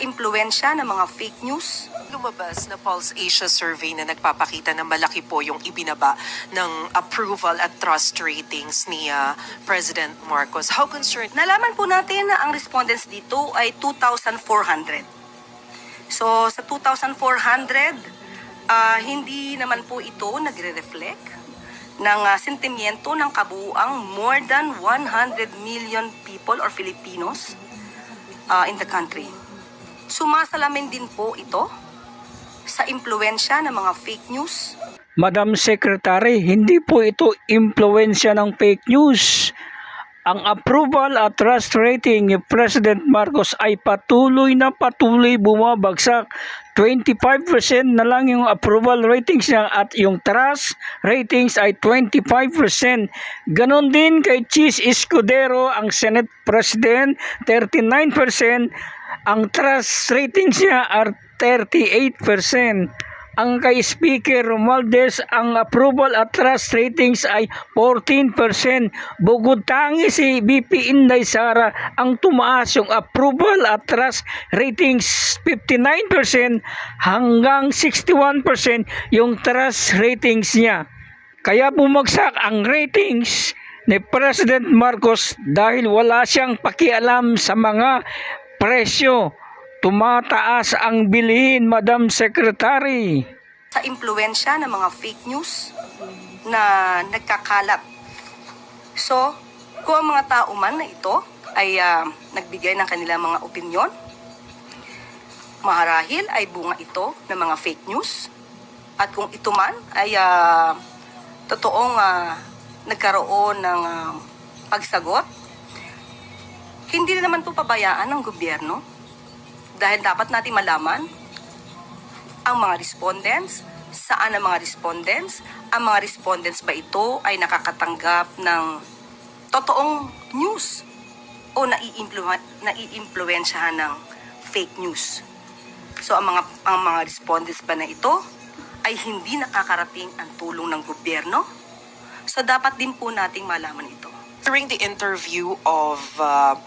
impluensya ng mga fake news, Lumabas na Pulse Asia survey na nagpapakita na malaki po yung ibinaba ng approval at trust ratings ni ah, President Marcos. How concerned nalaman po natin na ang respondents dito ay 2,400. So sa 2,400, ah, hindi naman po ito nagre-reflect ng ah, sentimiento ng kabuuang more than 100 million people or Filipinos ah, in the country. Sumasalamin din po ito sa impluensya ng mga fake news, Madam Secretary, hindi po ito impluensya ng fake news. Ang approval at trust rating ni President Marcos ay patuloy na patuloy bumabagsak. 25% na lang yung approval ratings niya at yung trust ratings ay 25%. Ganon din kay Cheese Escudero, ang Senate President, 39%. Ang trust ratings niya are 38%. Ang kay Speaker Romualdez, ang approval at trust ratings ay 14%. Bugod tangi si BP Inday Sara ang tumaas yung approval at trust ratings 59% hanggang 61% yung trust ratings niya. Kaya bumagsak ang ratings ni President Marcos dahil wala siyang pakialam sa mga presyo. Tumataas ang bilihin, Madam Secretary. sa impluensya ng mga fake news na nagkakalat. So, kung ang mga tao man na ito ay ah, nagbigay ng kanilang mga opinyon, maharahil ay bunga ito ng mga fake news. At kung ito man ay ah, totoong ah, nagkaroon ng ah, pagsagot, hindi na naman po pabayaan ng gobyerno dahil dapat natin malaman ang mga respondents, saan ang mga respondents, ang mga respondents ba ito ay nakakatanggap ng totoong news o naiimplu- naiimpluwensyahan ng fake news. So ang mga ang mga respondents ba na ito ay hindi nakakarating ang tulong ng gobyerno? So dapat din po nating malaman ito. During the interview of uh,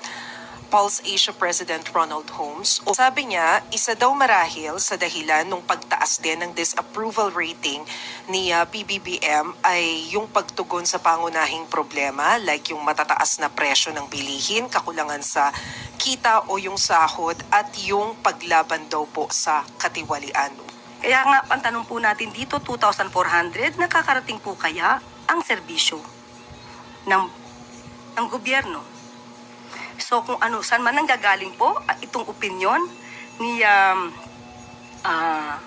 Pulse Asia President Ronald Holmes, sabi niya, isa daw marahil sa dahilan ng pagtaas din ng disapproval rating ni uh, PBBM ay yung pagtugon sa pangunahing problema like yung matataas na presyo ng bilihin, kakulangan sa kita o yung sahod at yung paglaban daw po sa katiwalian. Kaya nga, ang tanong po natin dito, 2,400, nakakarating po kaya ang serbisyo ng, ng gobyerno? So kung ano, saan man nanggagaling po ah, itong opinion ni um, ah,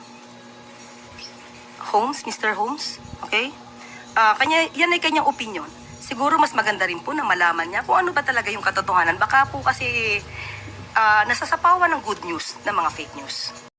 Holmes, Mr. Holmes, okay? Ah, kanya, yan ay kanyang opinion. Siguro mas maganda rin po na malaman niya kung ano ba talaga yung katotohanan. Baka po kasi ah, nasasapawan ng good news ng mga fake news.